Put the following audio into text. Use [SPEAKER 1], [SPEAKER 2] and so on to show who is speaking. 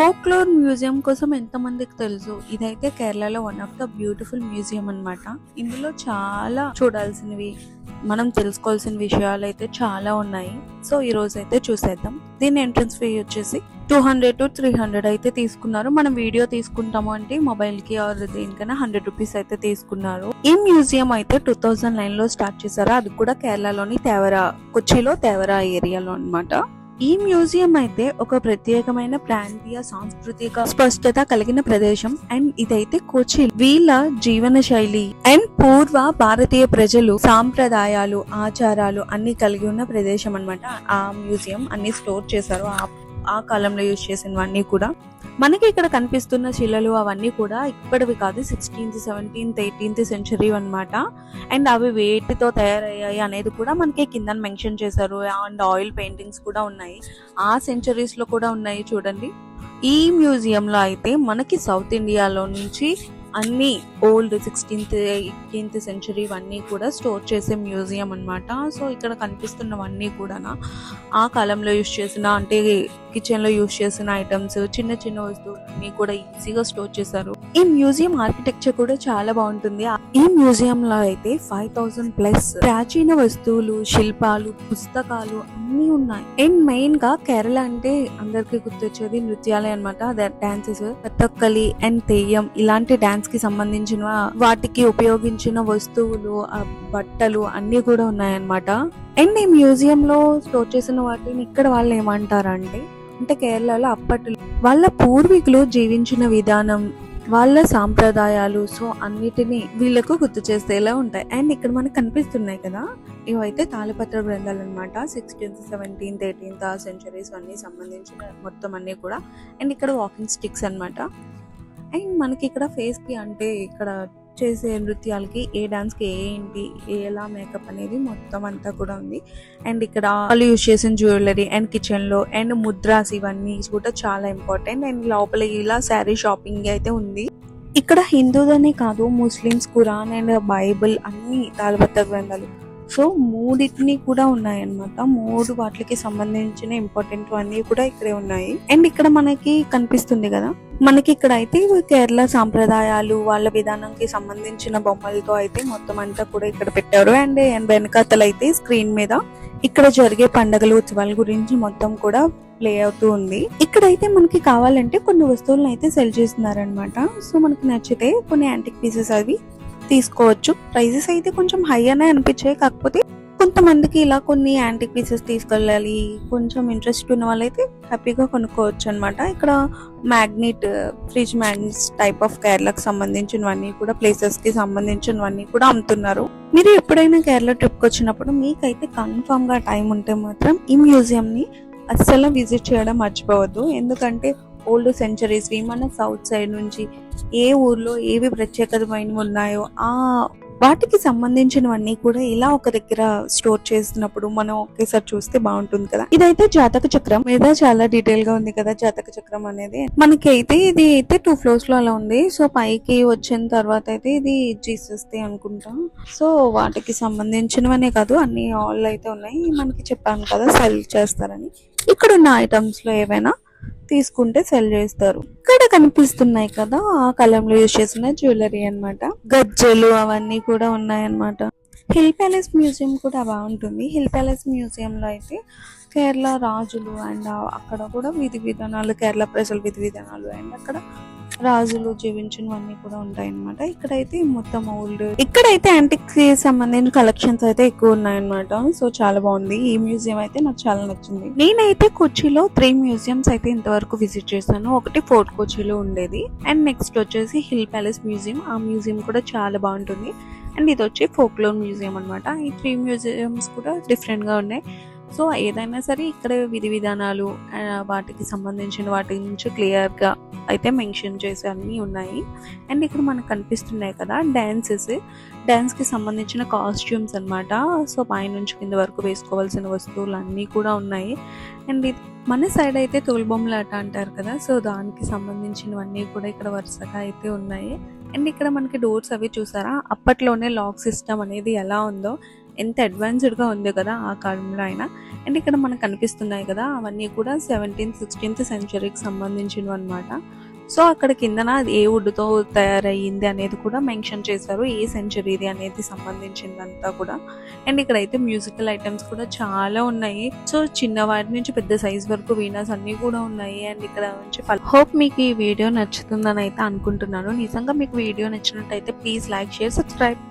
[SPEAKER 1] Folklore museum కోసం ఎంతమందికి తెలుసు? ఇదైతే కేరళలో one of the beautiful museum అన్నమాట. ఇందులో చాలా చూడాల్సినవి మనం తెలుసుకోవాల్సిన విషయాలు అయితే చాలా ఉన్నాయి. సో ఈ రోజు అయితే చూసేద్దాం. దీని ఎంట్రన్స్ ఫీ వచ్చేసి two hundred to three hundred అయితే తీసుకున్నారు. మనం వీడియో తీసుకుంటాము అంటే మొబైల్కి ఆర్ దేనికైనా హండ్రెడ్ రూపీస్ అయితే తీసుకున్నారు. ఈ మ్యూజియం అయితే టూ థౌజండ్ నైన్లో స్టార్ట్ చేశారు. అది కూడా కేరళలోని తేవరా కొచ్చిలో తేవరా ఏరియాలో అన్నమాట. ఈ మ్యూజియం అయితే ఒక ప్రత్యేకమైన ప్రాంతీయ సాంస్కృతిక స్పష్టత కలిగిన ప్రదేశం. అండ్ ఇదైతే కొచ్చి వీళ్ళ జీవన శైలి అండ్ పూర్వ భారతీయ ప్రజలు సాంప్రదాయాలు ఆచారాలు అన్ని కలిగి ఉన్న ప్రదేశం అన్నమాట. ఆ మ్యూజియం అన్ని స్టోర్ చేశారు. ఆ ఆ కాలంలో యూజ్ చేసినవన్నీ కూడా. మనకి ఇక్కడ కనిపిస్తున్న శిలలు అవన్నీ కూడా ఇప్పటివి కాదు సిక్స్టీన్త్ సెవెంటీన్త్ ఎయిటీన్త్ సెంచరీ అనమాట అండ్ అవి వేటితో తయారయ్యాయి అనేది కూడా మనకి కింద మెన్షన్ చేశారు. అండ్ ఆయిల్ పెయింటింగ్స్ కూడా ఉన్నాయి. ఆ సెంచరీస్లో కూడా ఉన్నాయి చూడండి. ఈ మ్యూజియం లో అయితే మనకి సౌత్ ఇండియాలో నుంచి అన్ని ఓల్డ్ సిక్స్టీన్త్ ఎయిటీన్త్ సెంచరీ ఇవన్నీ కూడా స్టోర్ చేసే మ్యూజియం అన్నమాట. సో ఇక్కడ కనిపిస్తున్నవన్నీ కూడా ఆ కాలంలో యూస్ చేసిన అంటే కిచెన్లో యూస్ చేసిన ఐటమ్స్ చిన్న చిన్న వస్తువులు కూడా ఈజీగా స్టోర్ చేశారు. ఈ మ్యూజియం ఆర్కిటెక్చర్ కూడా చాలా బాగుంటుంది. ఈ మ్యూజియం లో అయితే ఫైవ్ థౌసండ్ ప్లస్ ప్రాచీన వస్తువులు శిల్పాలు పుస్తకాలు అన్ని ఉన్నాయి. అండ్ మెయిన్గా కేరళ అంటే అందరికి గుర్తొచ్చేది నృత్యాలే అనమాట డాన్సెస్ కథక్కలి అండ్ తెయ్యం ఇలాంటి డాన్స్ కి సంబంధించిన వాటికి ఉపయోగించిన వస్తువులు ఆ బట్టలు అన్ని కూడా ఉన్నాయన్నమాట. అండ్ ఈ మ్యూజియం లో స్టోర్ చేసిన వాటిని ఇక్కడ వాళ్ళు ఏమంటారంటే అంటే కేరళలో అప్పట్లో వాళ్ళ పూర్వీకులు జీవించిన విధానం వాళ్ళ సాంప్రదాయాలు సో అన్నిటినీ వీళ్ళకు గుర్తు చేసేలా ఉంటాయి. అండ్ ఇక్కడ మనకు కనిపిస్తున్నాయి కదా ఇవైతే తాళపత్ర బృందాలు అనమాట సిక్స్టీన్త్ సెవెంటీన్త్ ఎయిటీన్త్ సెంచరీస్ అన్ని సంబంధించిన మొత్తం అన్ని కూడా. అండ్ ఇక్కడ వాకింగ్ స్టిక్స్ అన్నమాట. అండ్ మనకి ఇక్కడ ఫేస్కి అంటే ఇక్కడ చేసే నృత్యాలకి ఏ డాన్స్కి ఏంటి ఎలా మేకప్ అనేది మొత్తం అంతా కూడా ఉంది. అండ్ ఇక్కడ వాళ్ళు యూజ్ చేసిన జ్యువెలరీ అండ్ కిచెన్లో అండ్ ముద్రాస్ ఇవన్నీ కూడా చాలా ఇంపార్టెంట్. అండ్ లోపల ఇలా శారీ షాపింగ్ అయితే ఉంది. ఇక్కడ హిందూదనే కాదు ముస్లిమ్స్ ఖురాన్ అండ్ బైబిల్ అన్ని తాళబత్త గ్రంథాలు. సో మూడింటిని కూడా ఉన్నాయన్నమాట. మూడు వాటికి సంబంధించిన ఇంపార్టెంట్ అన్ని కూడా ఇక్కడే ఉన్నాయి. అండ్ ఇక్కడ మనకి కనిపిస్తుంది కదా? మనకి ఇక్కడ అయితే కేరళ సాంప్రదాయాలు వాళ్ళ విధానంకి సంబంధించిన బొమ్మలతో అయితే మొత్తం అంతా కూడా ఇక్కడ పెట్టారు. అండ్ వెనకాతలు అయితే స్క్రీన్ మీద ఇక్కడ జరిగే పండుగలు ఉత్సవాల గురించి మొత్తం కూడా ప్లే అవుతూ ఉంది. ఇక్కడైతే మనకి కావాలంటే కొన్ని వస్తువులను అయితే సెల్ చేస్తున్నారనమాట సో మనకి నచ్చితే కొన్ని యాంటిక్ పీసెస్ అవి తీసుకోవచ్చు. ప్రైజెస్ అయితే కొంచెం హై అనే అనిపించాయి. కాకపోతే కొంతమందికి ఇలా కొన్ని యాంటిక్ పీసెస్ తీసుకెళ్ళాలి కొంచెం ఇంట్రెస్ట్ ఉన్న వాళ్ళైతే హ్యాపీగా కొనుక్కోవచ్చు అనమాట ఇక్కడ magnet fridge magnets type of కేరళకు సంబంధించినవన్నీ కూడా ప్లేసెస్కి సంబంధించినవన్నీ కూడా అమ్ముతున్నారు. మీరు ఎప్పుడైనా కేరళ ట్రిప్కి వచ్చినప్పుడు మీకైతే కన్ఫామ్గా టైం ఉంటే మాత్రం ఈ మ్యూజియం ని అస్సలు విజిట్ చేయడం మర్చిపోవద్దు. ఎందుకంటే ఓల్డ్ సెంచరీస్ మన సౌత్ సైడ్ నుంచి ఏ ఊర్లో ఏవి ప్రత్యేకమైనవి ఉన్నాయో ఆ వాటికి సంబంధించినవన్నీ కూడా ఇలా ఒక దగ్గర స్టోర్ చేస్తున్నప్పుడు మనం ఒకేసారి చూస్తే బాగుంటుంది కదా. ఇదైతే జాతక చక్రం. మీద చాలా డీటెయిల్గా ఉంది కదా జాతక చక్రం అనేది. మనకి అయితే ఇది అయితే టూ ఫ్లోర్స్లో అలా ఉంది. సో పైకి వచ్చిన తర్వాత అయితే ఇది జీసస్ ది అనుకుంటా. సో వాటికి సంబంధించినవనే కాదు అన్ని ఆల్ అయితే ఉన్నాయి. మనకి చెప్పాను కదా సెల్ చేస్తారని. ఇక్కడ ఉన్న ఐటమ్స్లో ఏవైనా తీసుకుంటే సెల్ చేస్తారు. ఇక్కడ కనిపిస్తున్నాయి కదా ఆ కాలంలో యూజ్ చేసిన జ్యువెలరీ అన్నమాట. గజ్జలు అవన్నీ కూడా ఉన్నాయన్నమాట. హిల్ ప్యాలెస్ మ్యూజియం కూడా బాగుంటుంది. హిల్ ప్యాలెస్ మ్యూజియం లో అయితే కేరళ రాజులు అండ్ అక్కడ కూడా విధి విధానాలు కేరళ ప్రజల విధి విధానాలు అండ్ అక్కడ రాజులు జీవించినవన్నీ కూడా ఉంటాయి అనమాట ఇక్కడైతే మొత్తం ఓల్డ్ ఇక్కడైతే యాంటిక్కి సంబంధించిన కలెక్షన్స్ అయితే ఎక్కువ ఉన్నాయన్నమాట. సో చాలా బాగుంది. ఈ మ్యూజియం అయితే నాకు చాలా నచ్చింది. నేనైతే కొచ్చిలో త్రీ మ్యూజియంస్ అయితే ఇంతవరకు విజిట్ చేశాను. ఒకటి ఫోర్ట్ కొచ్చిలో ఉండేది. అండ్ నెక్స్ట్ వచ్చేసి హిల్ ప్యాలెస్ మ్యూజియం ఆ మ్యూజియం కూడా చాలా బాగుంటుంది. అండ్ ఇది వచ్చి ఫోక్లోన్ మ్యూజియం అన్నమాట. ఈ త్రీ మ్యూజియంస్ కూడా డిఫరెంట్గా ఉన్నాయి. సో ఏదైనా సరే ఇక్కడ విధి విధానాలు వాటికి సంబంధించిన వాటి నుంచి క్లియర్గా అయితే మెన్షన్ చేసి అన్నీ ఉన్నాయి. అండ్ ఇక్కడ మనకు కనిపిస్తున్నాయి కదా డాన్సెస్. డాన్స్కి సంబంధించిన కాస్ట్యూమ్స్ అన్నమాట. సో పైనుంచి కింద వరకు వేసుకోవాల్సిన వస్తువులు అన్నీ కూడా ఉన్నాయి. అండ్ ఇది మన సైడ్ అయితే తోలుబొమ్మలాట అంటారు కదా. సో దానికి సంబంధించినవన్నీ కూడా ఇక్కడ వరుసగా అయితే ఉన్నాయి. అండ్ ఇక్కడ మనకి డోర్స్ అవి చూసారా? అప్పట్లోనే లాక్ సిస్టమ్ అనేది ఎలా ఉందో. ఎంత అడ్వాన్స్డ్గా ఉంది కదా ఆ కాలంలో అయినా. అండ్ ఇక్కడ మనకు కనిపిస్తున్నాయి కదా అవన్నీ కూడా సెవెంటీన్త్ సిక్స్టీన్త్ సెంచరీకి సంబంధించినవి అనమాట సో అక్కడ కిందన అది ఏ వుడ్తో తయారయ్యింది అనేది కూడా మెన్షన్ చేశారు. ఏ సెంచరీది అనేది సంబంధించిందంతా కూడా. అండ్ ఇక్కడైతే మ్యూజికల్ ఐటమ్స్ కూడా చాలా ఉన్నాయి. సో చిన్నవాటి నుంచి పెద్ద సైజ్ వరకు వీణాస్ అన్ని కూడా ఉన్నాయి. అండ్ ఇక్కడ నుంచి హోప్ మీకు ఈ వీడియో నచ్చుతుందని అయితే అనుకుంటున్నాను. నిజంగా మీకు వీడియో నచ్చినట్టయితే ప్లీజ్ లైక్ షేర్ సబ్స్క్రైబ్